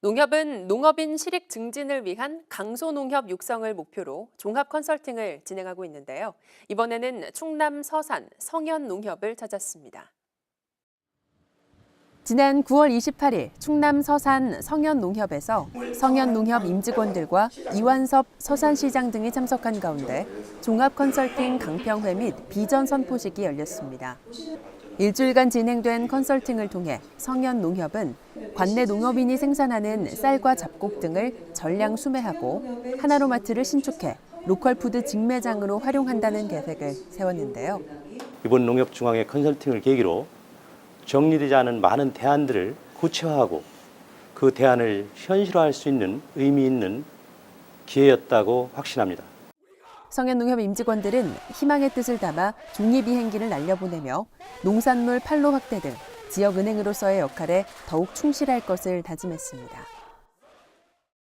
농협은 농업인 실익 증진을 위한 강소농협 육성을 목표로 종합 컨설팅을 진행하고 있는데요. 이번에는 충남 서산 성현 농협을 찾았습니다. 지난 9월 28일 충남 서산 성현농협에서 성현농협 임직원들과 이완섭 서산시장 등이 참석한 가운데 종합 컨설팅 강평회 및 비전 선포식이 열렸습니다. 일주일간 진행된 컨설팅을 통해 성현농협은 관내 농업인이 생산하는 쌀과 잡곡 등을 전량 수매하고 하나로마트를 신축해 로컬푸드 직매장으로 활용한다는 계획을 세웠는데요. 이번 농협중앙회 컨설팅을 계기로 정리되지 않은 많은 대안들을 구체화하고 그 대안을 현실화할 수 있는 의미 있는 기회였다고 확신합니다. 성현농협 임직원들은 희망의 뜻을 담아 중립비행기를 날려보내며 농산물 판로 확대 등 지역 은행으로서의 역할에 더욱 충실할 것을 다짐했습니다.